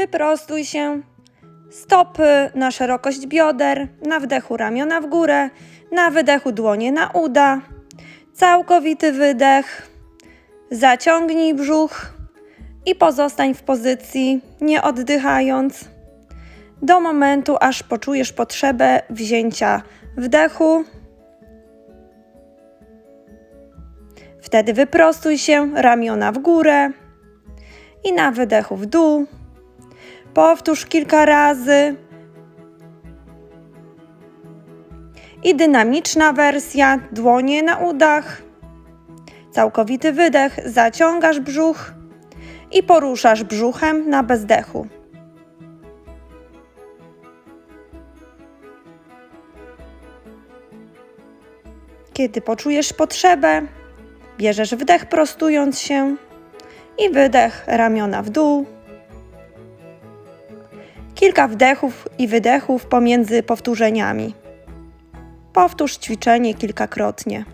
Wyprostuj się. Stopy na szerokość bioder, na wdechu ramiona w górę, na wydechu dłonie na uda. Całkowity wydech. Zaciągnij brzuch i pozostań w pozycji, nie oddychając, do momentu, aż poczujesz potrzebę wzięcia wdechu. Wtedy wyprostuj się, ramiona w górę i na wydechu w dół. Powtórz kilka razy. I dynamiczna wersja, dłonie na udach. Całkowity wydech, zaciągasz brzuch i poruszasz brzuchem na bezdechu. Kiedy poczujesz potrzebę, bierzesz wdech prostując się i wydech ramiona w dół. Kilka wdechów i wydechów pomiędzy powtórzeniami. Powtórz ćwiczenie kilkakrotnie.